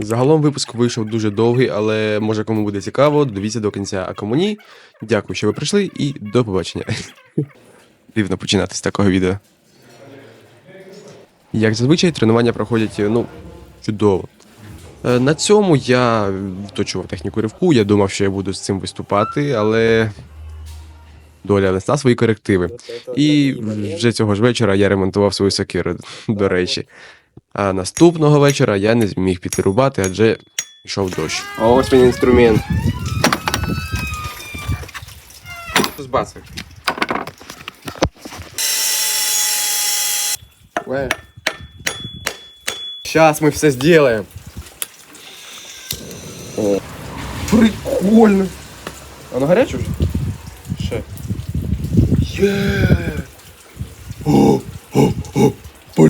Загалом випуск вийшов дуже довгий, але може кому буде цікаво, дивіться до кінця. А кому ні, дякую, що ви прийшли, і до побачення. Дивно починати з такого відео. Як зазвичай, тренування проходять ну, чудово. Е, На цьому я вточував техніку ривку, я думав, що я буду з цим виступати, але доля внесла свої корективи. І вже цього ж вечора я ремонтував свою сокиру, до речі. А наступного вечора я не зміг піти рубати, адже йшов дощ. А ось він інструмент. Збацай. Сейчас мы все сделаем. О, прикольно. Оно гаряче вже? Ще. Є. О, о, о.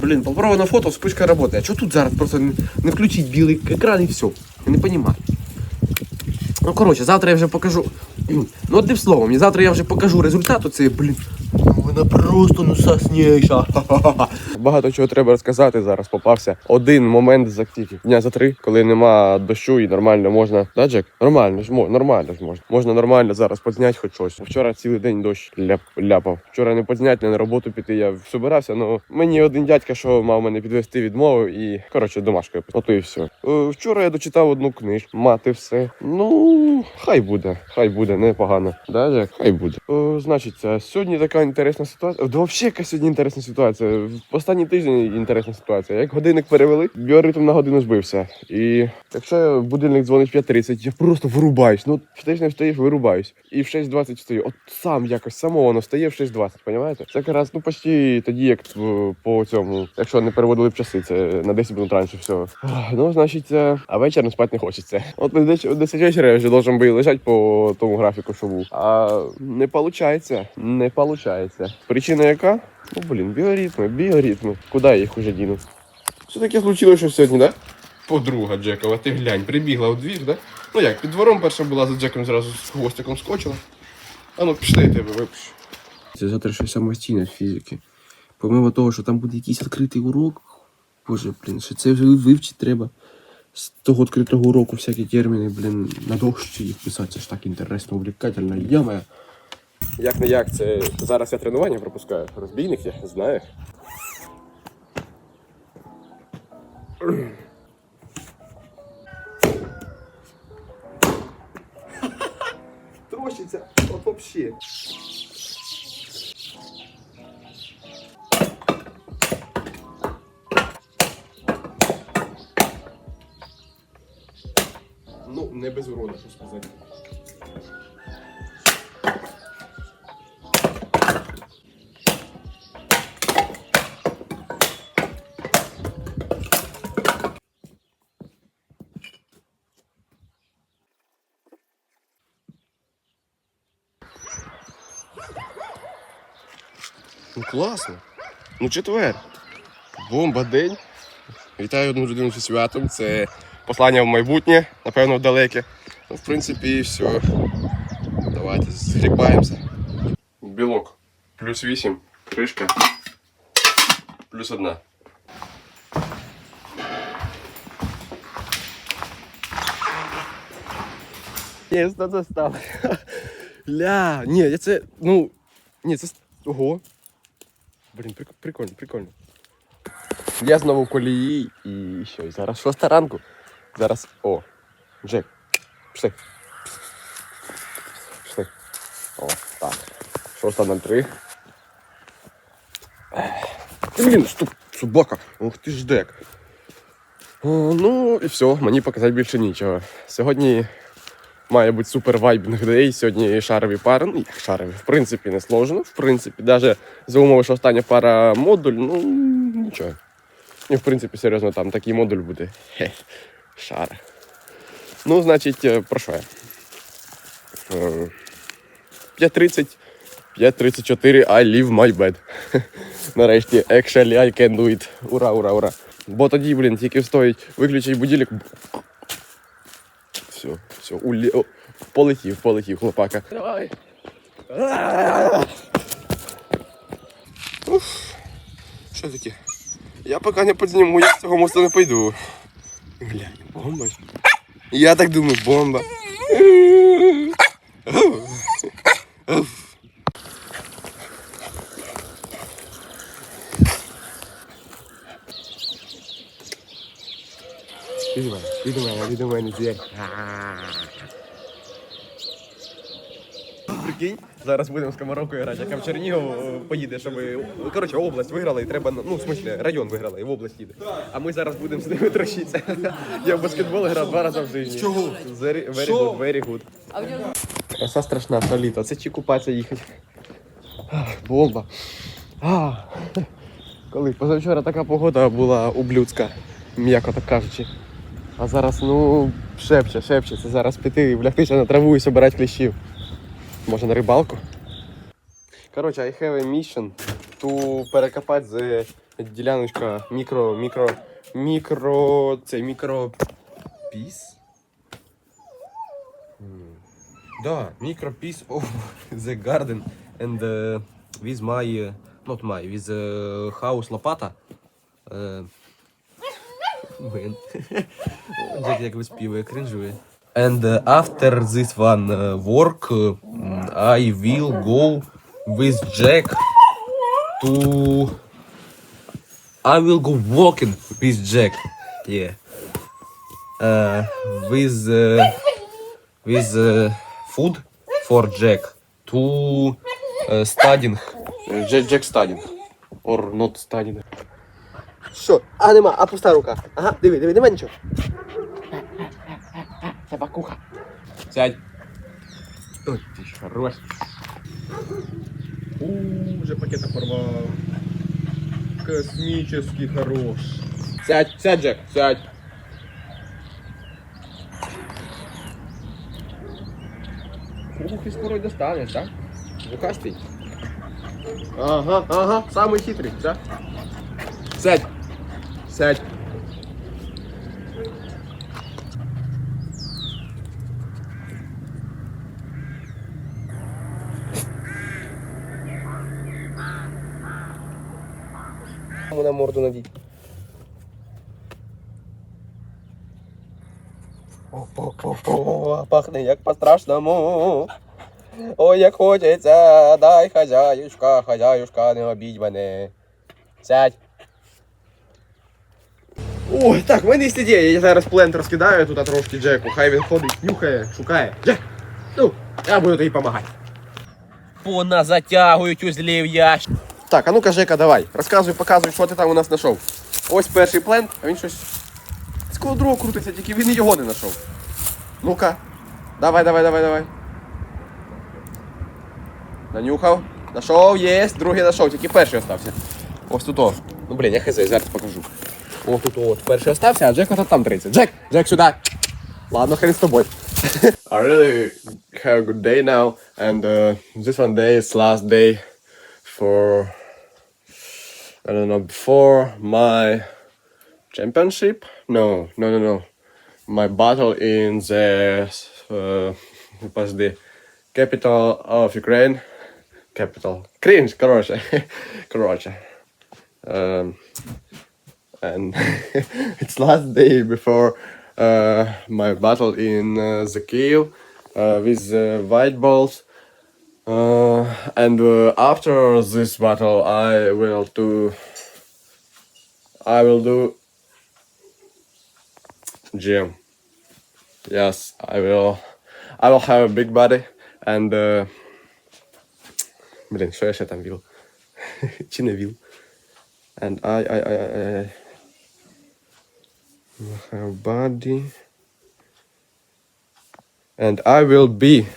Блін, попробуй на фото, вспышка работает. А что тут зараз? Просто не, включить білий екран і все. Я не понимаю. Ну, коротше, завтра я вже покажу. Ну, одним словом, завтра я вже покажу результат оцей, блін. Вона просто ну сосніша. Багато чого треба розказати зараз. Попався один момент за тільки дня за три, коли нема дощу і нормально можна. Да, Джек? Нормально ж мо- нормально ж можна. Можна нормально зараз подзняти хоч щось. Вчора цілий день дощ ляп, ляпав. Вчора не подзняти, не на роботу піти. Я собирався. Ну мені один дядька, що мав мене підвести відмовив, і коротше домашкою. Ото і все. Е, Вчора я дочитав одну книжку. Мати все. Ну хай буде, хай буде, непогано. Да, Джек? Хай буде. О, значить, сьогодні така інтересна ситуація. Да, взагалі, яка сьогодні інтересна ситуація. Останній тиждень інтересна ситуація. Як годинник перевели, біоритм на годину збився. І якщо будильник дзвонить в 5.30, я просто вирубаюсь. Ну, в тиждень встаєш, вирубаюсь. І в 6.20 встаю. От сам якось само воно встає в 6.20, розумієте? Це якраз ну почти тоді, як по цьому, якщо не переводили б часи, це на 10 минут раніше все. Ну, значить, а вечором спати не хочеться. От в 10 в 10 вечора я вже должен би лежати по тому графіку, що був. А не виходить. Не виходить. Причина яка? Ну, блін, біоритми, біоритми. Куди я їх уже діну? Що таке случилось, що сьогодні, да? Подруга Джекова, ти глянь, прибігла у двір, да? Ну як, під двором перша була за Джеком зразу з хвостиком скочила. А ну пішли, я тебе випущу. Це завтра щось самостійне з фізики. Помимо того, що там буде якийсь відкритий урок, боже, блін, що це вже вивчити треба. З того відкритого уроку всякі терміни, блін, на дощі їх писати, це ж так інтересно, увлекательно. Яма. Як не як, це зараз я тренування пропускаю. Розбійник я, знаєш. Трощиться, от вообще. Ну, не без урона, що сказати. Класно. Ну четвер. Бомба день. Вітаю одну людину зі святом. Це послання в майбутнє, напевно, далеке. Ну, в принципі, все. Давайте згрібаємося. Білок. Плюс 8. Кришка. Плюс одна. Ні, достав. Ля, ні, я це, ну, ні, це, ого. Блін, прик- прикольно, прикольно. Я знову в колії і що, і зараз шоста ранку. Зараз. О, Джек. Пішли. Пішли. О, так. Шоста на три. Блін, стоп, собака. Ух ти ж дек. Ну і все, мені показати більше нічого. Сьогодні має бути супер вайбінг дей. Сьогодні шарові пари. Ну, як шарові, в принципі, не сложно. В принципі, навіть за умови, що остання пара модуль, ну нічого. І в принципі, серйозно, там такий модуль буде. Хе, шар. Ну, значить, е, про що я? Е, 5.30, 5.34, I leave my bed. Нарешті, actually I can do it. Ура, ура, ура. Бо тоді, блін, тільки стоїть, виключить будильник. Все, все, улі... О, полетів, полетів, хлопака. Давай. Уф. Що таке? Я поки не підзніму, я з цього мосту не пойду. Глянь. Бомба. ж. Я так думаю, бомба. Іди Іди мене, іди мене, звір. Прикинь, зараз будемо з Комаровкою грати, яка в Чернігів е, поїде, щоб коротше область виграла і треба, ну в смислі, район виграла і в область їде. А ми зараз будемо з ними трощитися. Я в баскетбол грав два рази в житті. Чого? Very, very good, very good. Краса страшна, соліто. Це чи купатися їхати. Ах, Бомба. А, коли позавчора така погода була ублюдська, м'яко так кажучи. А зараз, ну, шепче, шепче. Це зараз піти, влягтися на траву і собирати кліщів. Може на рибалку? Коротше, I have a mission to перекопати з діляночка мікро, мікро, мікро, це мікро... Піс? Да, micro piece of the garden and uh, with my, uh, not my, with uh, house лопата. Uh, And uh, after this one uh, work, uh, I will go with Jack to... I will go walking with Jack. Yeah. Uh, with... Uh, with uh, food for Jack to uh, studying. Jack studying. Or not studying. Що? А, нема, а пуста рука. Ага, диви, диви, нема нічого. Собакуха. Сядь. Ой, ти ж хорош. У, уже пакета порвал. Космически хорош. Сядь, сядь, Джек, сядь. Ух, ти скоро й достанеш, так? Зухастий. Ага, ага, самый хитрый, да? Сядь. Сядь. На морду надеть. О, пахне як по-страшному. Ой, як хочеться, дай хазяюшка, хазяюшка, не обідь мене. Сядь. Ой, так, в мене є ідея. Я зараз плент розкидаю тут трошки Джеку. Хай він ходить, нюхає, шукає. Джек! Ну, я буду тобі допомагати. Пона затягують узлів ящик. Так, а ну-ка, Жека, давай. Розказуй, показуй, що ти там у нас знайшов. Ось перший плент, а він щось з кого другого крутиться, тільки він і його не знайшов. Ну-ка. Давай, давай, давай, давай. Нанюхав. Нашов, є, другий знайшов, тільки перший остався. Ось тут о. Ну блін, я хз, зараз покажу. О, тут от перший остався, а Джек от там 30. Джек, Джек, сюди. Ладно, хрен з тобою. I really have a good day now, and uh, this one day is last day for I don't know before my championship. No, no, no, no. My battle in the uh, was the capital of Ukraine. Capital. Cringe, короче. короче. Um, and it's last day before uh, my battle in uh, the Kiev uh, with uh, white balls. Uh, and uh, after this battle, I will do. I will do gym. Yes, I will. I will have a big body and. Uh, блін, що я ще там вів? Чи не вів? And I, I, I, I, I will have body. And I will be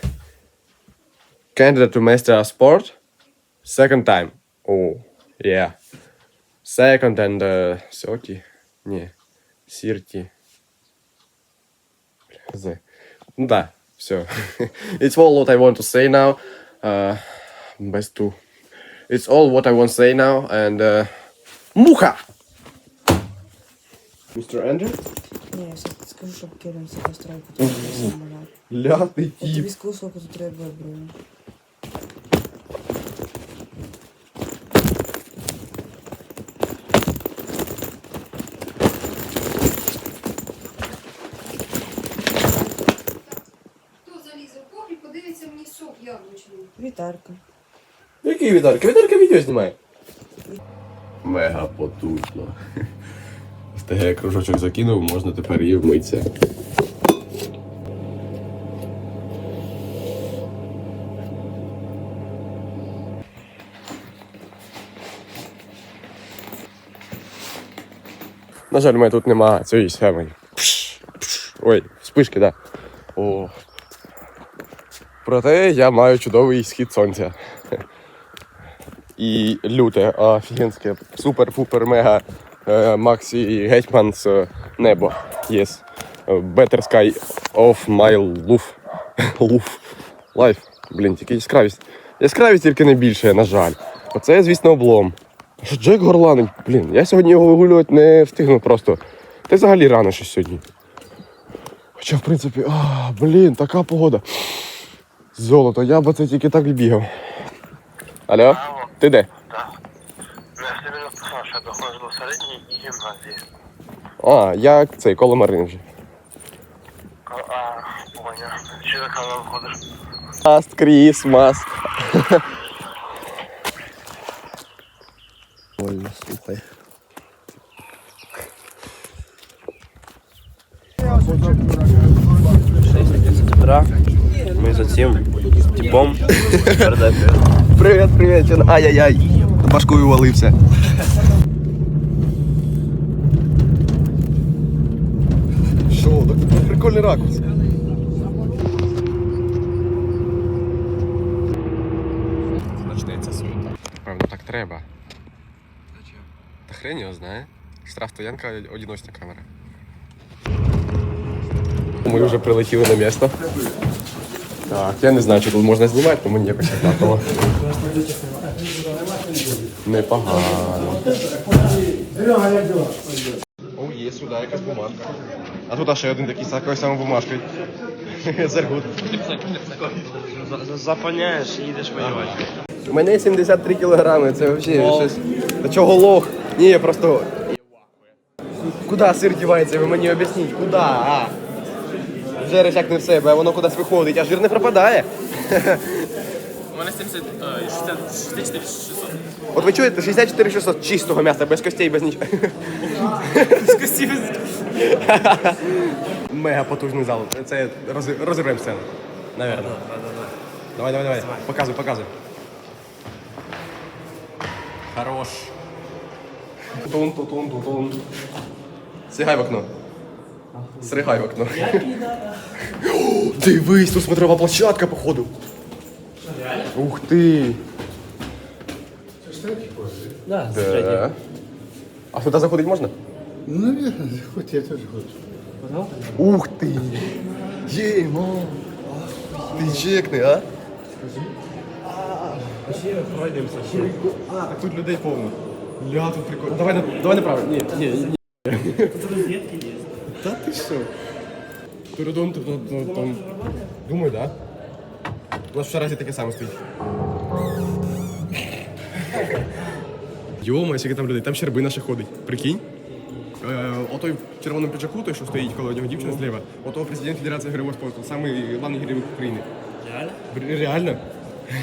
candidate to Master Sport second time. Oh, yeah. Second and uh, 30. Не, 30. Хз. Ну да, все. It's all what I want to say now. Uh, best to. It's all what I want to say now and uh, Муха! Містер Ендрю? Ні, я все скажу, щоб кинувся на стройку, тут самоліт. Ля, ти От тобі скажу, сколько тут треба броню. В погріб, подивиться мені сок яблучний. Вітарка. Який Вітарка? Вітарка відео знімає. Мега потужно. ТГ кружочок закинув, можна тепер і вмитися. На жаль, мене тут нема цієї схеми. Ой, спишки. Да. О. Проте я маю чудовий схід сонця. І люте, офігенське, супер-пупер мега е, Максі Гетьманс е, небо. Yes. Е, Better sky of my love. Life. Блін, тільки яскравість. Яскравість тільки не більше, на жаль. Оце, звісно, облом. Що Джек горланить? Блін, я сьогодні його вигулювати не встигну просто. Й взагалі рано щось сьогодні. Хоча, в принципі, а, блін, така погода. Золото, я б це тільки так і бігав. Алло? Ти де? Так. Ну, я собі написав, що я доходжу до середньої і гімназії. А, я цей коло Марини вже. А, поняв. Чи за канал ходиш? Last Christmas. Ой, слухай. утра. Ми за цим типом Привіт, привіт. Ай-яй-яй. Башкою валився. прикольний ракурс. Почнеться суета. Певно, так треба. Та хрень його знає. Штраф стоянка, одиночна камера. Ми вже прилетіли на місто. Так, я не знаю, чи тут можна знімати, але мені якось однаково. Непогано. О, є сюди якась бумажка. А тут ще один такий з такою самою бумажкою. Зергут. Заполняєш і їдеш воювати. У мене 73 кілограми, це взагалі щось. Чого лох? Ні, я просто. Куди сир дівається, ви мені об'ясніть, куди? А? Жереш як не в себе, а воно кудись виходить, а жир не пропадає. Мене 70, е, 60, 64 600. От ви чуєте, 64 600 чистого м'яса, без костей, без нічого. З костів. Мега потужний зал. Це роз- розірвемо сцену. Наверно. Давай, давай, давай. Показуй, показуй. Хорош. Тун, тун, тун, тун, тун. Сігай в окно. Сригай в окно. Дивись, тут смотрова площадка, походу. Ух ти. Да, Да. А сюди заходити можна? Ну, наверное, хоть я тоже хочу. Ух ти! Є, мам! Ти чекний, а? А, так тут людей повно. Ля, тут прикольно. Давай, на- давай направо. Ні, ні, ні. Та ти що? Туродон, тут, тут, тут, тут. Думаю, да? У нас в Шаразі таке саме стоїть. Йома, скільки там людей, там щербина ще ходить. Прикинь? Е, отой в червоному піджаку, той, що стоїть коло нього дівчина зліва, ото президент Федерації героїв спорту, самий главний герой України. Реально? Реально?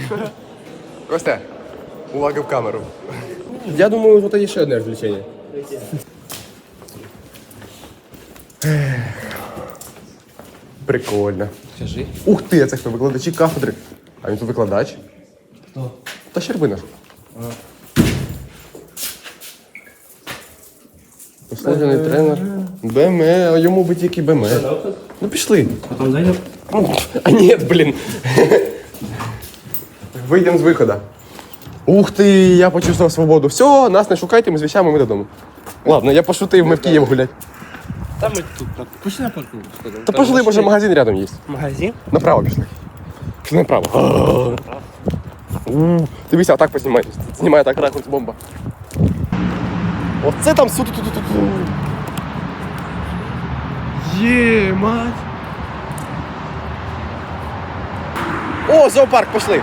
Костя, увага в камеру. Я думаю, тут є ще одне розвлечення. Прикольно. Скажи. Ух ти, а це хто? Викладачі кафедри. А він тут викладач? Хто? Та Щербина ж. Послужений тренер. БМ, а йому би тільки БМ. Ну пішли. Потім зайдемо. А ні, блін. Вийдемо з виходу. Ух ти, я почувствував свободу. Все, нас не шукайте, ми з вещами, ми додому. Ладно, я пошутив, ми в Київ гулять. Там ми тут. Пішли на парку. Та пошли, може магазин рядом є. Магазин? Направо пішли. Пішли направо. Дивися, отак познімай. Знімай так ракурс бомба. Оце там су ту ту ту ту Є, мать. О, зоопарк, пішли.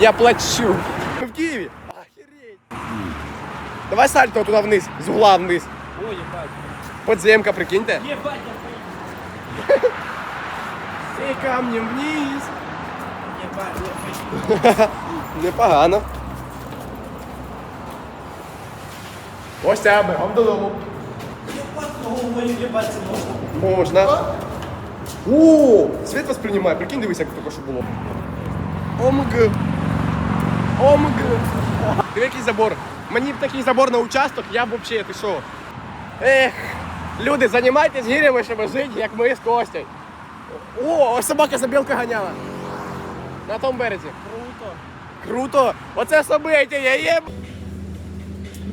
Я плачу. Ми в Києві. Охереть. Давай сальто туди вниз, з угла вниз. Ебать. Подземка, прикиньте. Ебать, И камнем вниз. Непогано. Ось тебе, вам додому. Можна. О, світ восприймає, прикинь, дивись, як тільки що було. ОМГ. ОМГ. Диви, який забор. Мені б такий забор на участок, я б взагалі, ти що? Ех, люди, займайтесь гірями, щоб жити, як ми з Костей. О, ось собака за білка ганяла. На тому березі. Круто. Круто. Оце собиття, я єб.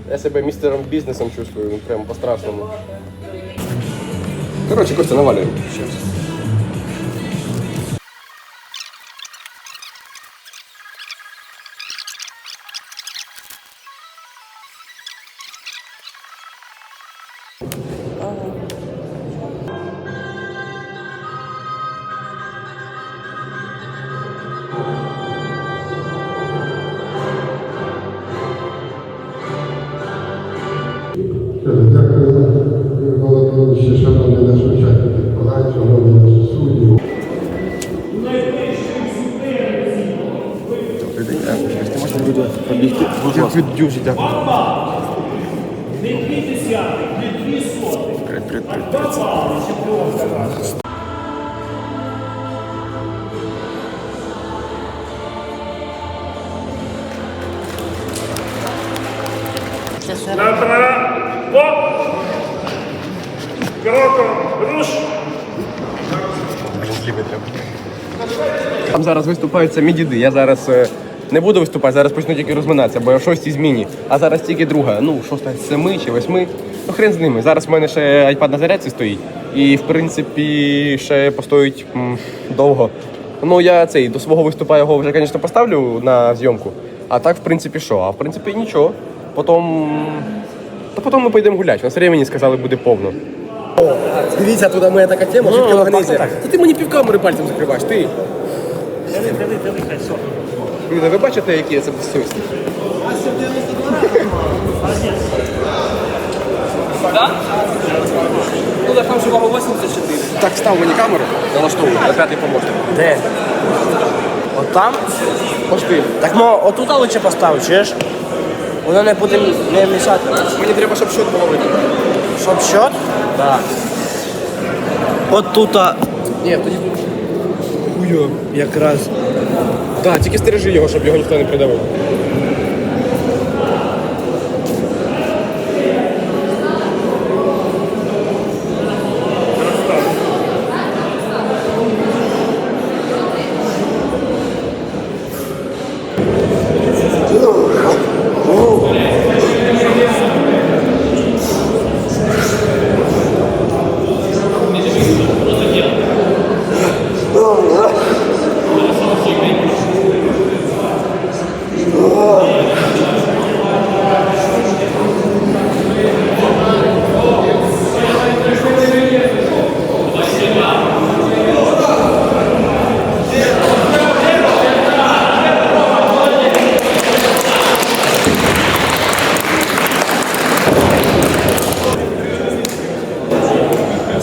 Я себе містером бізнесом чувствую, прямо прям по-страшному. Короче, Костя, навалюємо. Щас. Як віддюжить, дякую. Привіт, привіт, привіт. Там зараз виступають самі діди. Я зараз е, не буду виступати, зараз почну тільки розминатися, бо я в шостій зміні. А зараз тільки друга. Ну, шоста з семи чи восьми. Ну, хрен з ними. Зараз в мене ще iPad на зарядці стоїть. І в принципі ще постоїть м, довго. Ну, я цей до свого виступу його вже, звісно, поставлю на зйомку. А так, в принципі, що? А в принципі, нічого. Потім. Та потім ми поїдемо гуляти. У нас времени сказали, буде повно. Дивіться, туди моя така тема, жидка магнезія. Та ти мені півкамери пальцем закриваєш, ти. Люди, ви бачите, які я це безсовісний? Ну, так там же вага 84. Так, став мені камеру, налаштовую, на п'ятий помощник. Де? От там? Пошти. Так ну отут лучше постав, чуєш? Воно не буде не мішати. Мені треба, щоб щот було видно. Щоб що? Так. От тут Ні, тоді тут. хуйо якраз. Так, тільки стережи його, щоб його ніхто не придавив.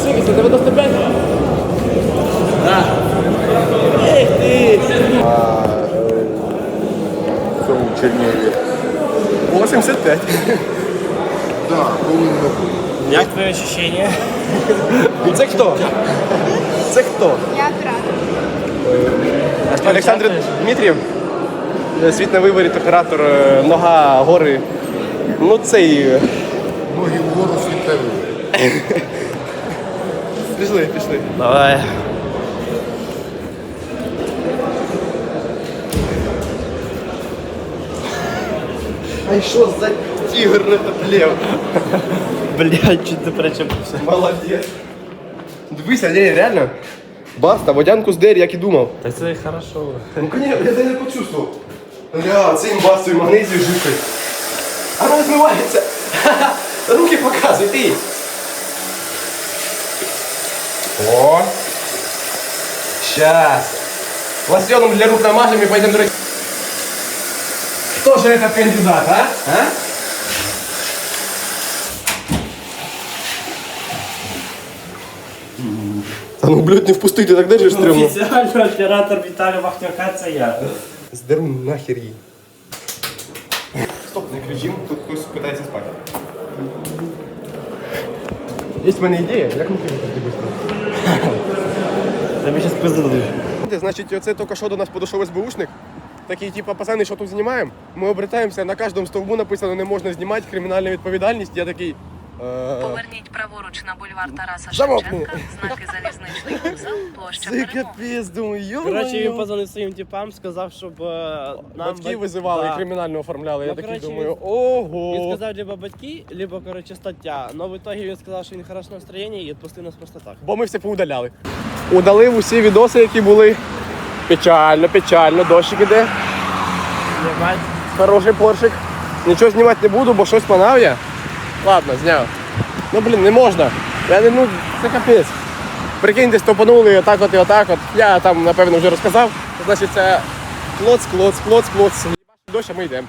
Скільки це 95? В цьому Чернігові. 85. Так, повинно бути. Як твоє ощущення? Це хто? Це хто? Я оператор. Олександр Дмитрів. Е, Світ на виворіт, оператор, е, нога, гори. Ну цей. е, Ноги вгору світові. Пішли, пішли. Давай. А що за тигр этот лев? Блядь, чи ти причепився? Молодець. Дивися, ні, реально. Баста, водянку з дері, як і думав. Та це хорошо. Ну, конечно, я це не почувствував. Бля, цим бастою магнезію. А вона змивається. Руки показуй, ти. О. Сейчас. Лосьоном для рук намажем и пойдем дрочить. Кто же этот кандидат, а? а? Та ну, блядь, не впустити, так держиш стрімно. Офіціально оператор Віталія Вахтяка це я. Здеру нахер її. Стоп, не кричим, тут хтось питається спати. Є в мене ідея, як ми кричимо швидко. Тобі зараз пизду. Значить, оце тільки що до нас подійшов СБУшник. Такий, типу, пацани, що тут знімаємо? Ми обертаємося, на кожному стовбу написано не можна знімати, кримінальна відповідальність. Я такий. Е... Поверніть праворуч на бульвар Тараса Шевченка, знаки залізничний вокзал, площа Це Перемоги. капець, думаю, йо Коротше, він позвонив своїм типам, сказав, щоб е, нам Батьки бат- визивали Да. і кримінально оформляли. Я Ну, такий коротше, думаю, Він ого. сказав либо батьки, либо, коротше, стаття. Но в итоге він сказав, що він хороше настроєння і відпустив нас просто так. Бо ми все поудаляли. Удалив усі відоси, які були. Печально, печально, дощик іде. Хороший поршик. Нічого знімати не буду, бо щось манав я. Ладно, зняв. Ну блін, не можна. Я не ну, це капець. Прикиньте, стопанули і отак от і отак от. Я там, напевно, вже розказав. Значить, це клоц, клоц, клоц, клоц. Дощ, а ми йдемо.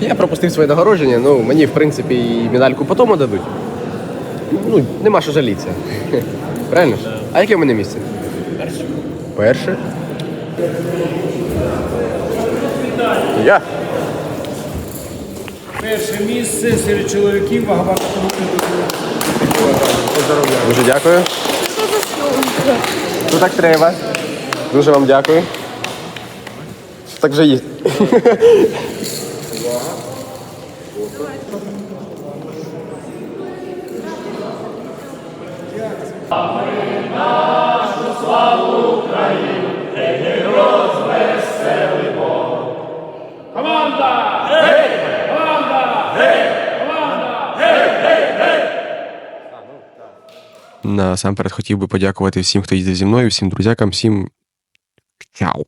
Я пропустив своє нагородження, ну мені в принципі і медальку потім дадуть. Ну, нема що жалітися. Правильно ж? А яке в мене місце? Перше. Перше? Я. Перше місце серед чоловіків вагова Дуже дякую. Ну так треба. Дуже вам дякую. Так же є. Насамперед хотів би подякувати всім, хто їздив зі мною, всім друзякам, всім чао.